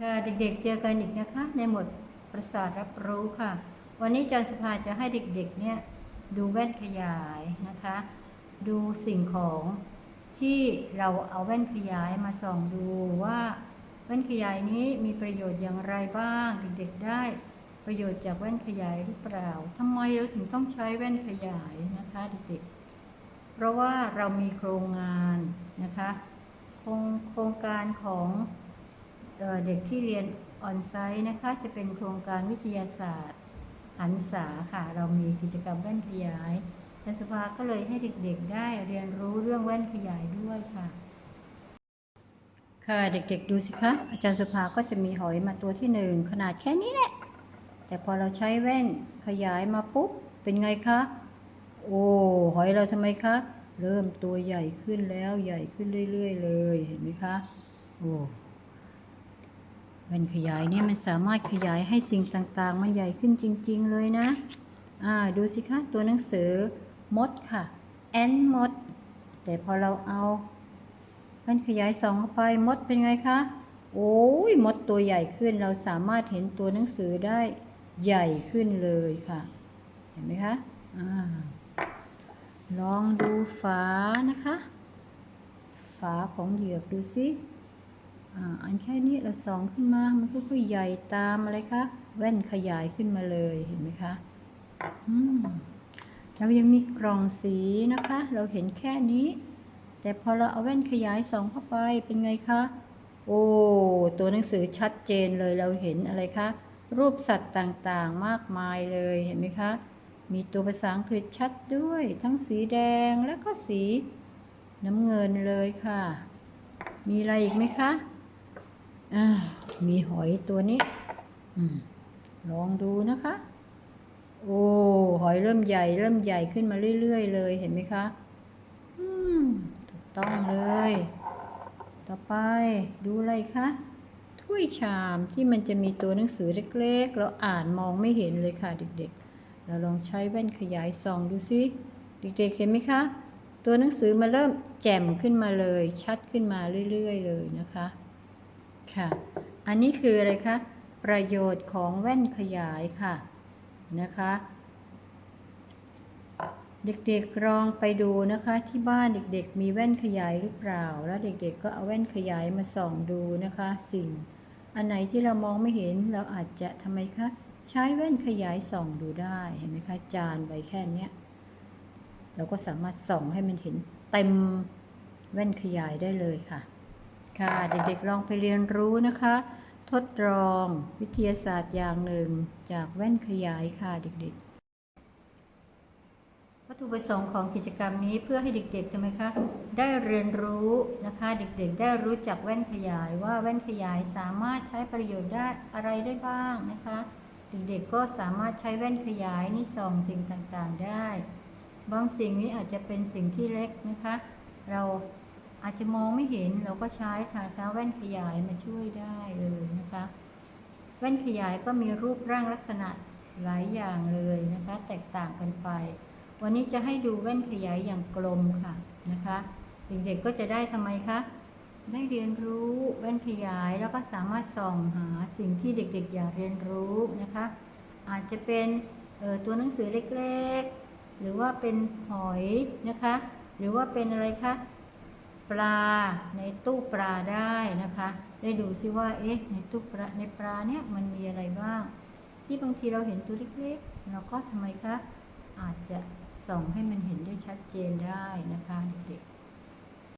ค่ะเด็กๆเจอกันอีกนะคะ ในหมวดประสาทรับรู้ค่ะ วันนี้อาจารย์สภาจะให้เด็กๆเนี่ยดูแว่นขยายนะคะ ดูสิ่งของที่เราเอาแว่นขยายมาส่องดูว่าแว่นขยายนี้มีประโยชน์อย่างไรบ้าง เด็กๆได้ประโยชน์จากแว่นขยายหรือเปล่าทำไมเราถึงต้องใช้แว่นขยายนะคะเด็กๆ เพราะว่าเรามีโครงงานนะคะ โครงโครงการของ เด็กที่เรียนออนไซต์นะคะ จะเป็นโครงการวิทยาศาสตร์หันษาค่ะ เรามีกิจกรรมแว่นขยายอาจารย์สุภาก็เลยให้เด็กๆ ได้เรียนรู้เรื่องแว่นขยายด้วยค่ะ ค่ะเด็กๆดูสิคะ อาจารย์สุภาก็จะมีหอยมาตัวที่หนึ่งขนาดแค่นี้แหละ แต่พอเราใช้แว่นขยายมาปุ๊บ เป็นไงคะ โอ้หอยเราทำไมคะ เริ่มตัวใหญ่ขึ้นแล้วใหญ่ขึ้นเรื่อย ๆ เลยเห็นไหมคะ โอ้ แว่นขยายเนี่ยมันสามารถขยายให้สิ่งต่างๆ มันใหญ่ขึ้นจริง ๆ เลยนะอ่าดูสิคะตัวหนังสือมดค่ะแอนมด แต่พอเราเอาแว่นขยายสองเข้าไปมดเป็นไงคะโอ้ยมดตัวใหญ่ขึ้นเราสามารถเห็นตัวหนังสือได้ใหญ่ขึ้นเลยค่ะ เห็นไหมคะอ่าลองดูฝานะคะ ฝาของเหยือกดูสิ อันแค่นี้เราส่องขึ้นมา มันก็ค่อยใหญ่ตามอะไรคะ แว่นขยายขึ้นมาเลยเห็นไหมคะเรายังมีกล่องสีนะคะ เราเห็นแค่นี้ แต่พอเราเอาแว่นขยายส่องเข้าไปเป็นไงคะ โอ้ ตัวหนังสือชัดเจนเลยเราเห็นอะไรคะ รูปสัตว์ต่างๆมากมายเลยเห็นไหมคะ มีตัวภาษาอังกฤษชัดด้วย ทั้งสีแดงและก็สีน้ำเงินเลยค่ะ มีอะไรอีกไหมคะ อ่ามีหอยตัวนี้อลองดูนะคะ โอ้หอยเริ่มใหญ่ เริ่มใหญ่ขึ้นมาเรื่อยๆเลยเห็นไหมคะถูกต้องเลย ต่อไปดูอะไรคะถ้วยชามที่มันจะมีตัวหนังสือเล็กๆ เราอ่านมองไม่เห็นเลยค่ะเด็กๆ เราลองใช้แว่นขยายส่องดูสิเด็กๆเห็นไหมคะ ตัวหนังสือมาเริ่มแจ่มขึ้นมาเลย ชัดขึ้นมาเรื่อยๆ เลยนะคะ ค่ะ อันนี้คืออะไรคะ ประโยชน์ของแว่นขยายค่ะนะคะ เด็กๆลองไปดูนะคะ ที่บ้านเด็กๆ มีแว่นขยายหรือเปล่า แล้วเด็กๆก็เอาแว่นขยายมาส่องดูนะคะ สิ่ง อันไหนที่เรามองไม่เห็นเราอาจจะทำไมคะใช้แว่นขยายส่องดูได้เห็นไหมคะจานใบแค่นี้เราก็สามารถส่องให้มันเห็นเต็มแว่นขยายได้เลยค่ะ ค่ะเด็กๆลองไปเรียนรู้นะคะ ทดลองวิทยาศาสตร์อย่างหนึ่งจากแว่นขยายค่ะเด็กๆ วัตถุประสงค์ของกิจกรรมนี้เพื่อให้เด็กๆทำไหมคะได้เรียนรู้นะคะเด็กๆ ได้รู้จักแว่นขยายว่าแว่นขยายสามารถใช้ประโยชน์ได้อะไรได้บ้างนะคะ เด็กๆก็สามารถใช้แว่นขยายนี่ส่องสิ่งต่างๆได้ บางสิ่งนี้อาจจะเป็นสิ่งที่เล็กนะคะ เรา อาจจะมองไม่เห็นเราก็ใช้ค่ะคะแว่นขยายมาช่วยได้เลยนะคะ แว่นขยายก็มีรูปร่างลักษณะหลายอย่างเลยนะคะ แตกต่างกันไป วันนี้จะให้ดูแว่นขยายอย่างกลมค่ะนะคะเด็กๆก็จะได้ทำไมคะได้เรียนรู้แว่นขยายแล้วก็สามารถส่องหาสิ่งที่เด็กๆอยากเรียนรู้นะคะ อาจจะเป็นออตัวหนังสือเล็กๆ หรือว่าเป็นหอยนะคะ หรือว่าเป็นอะไรคะ ปลาในตู้ปลาได้นะคะ ได้ดูซิว่าเอ๊ะในตู้ปลาในปลาเนี่ยมันมีอะไรบ้าง ที่บางทีเราเห็นตัวเล็กๆเราก็ทำไมคะอาจจะส่องให้มันเห็นได้ชัดเจนได้นะคะเด็กๆ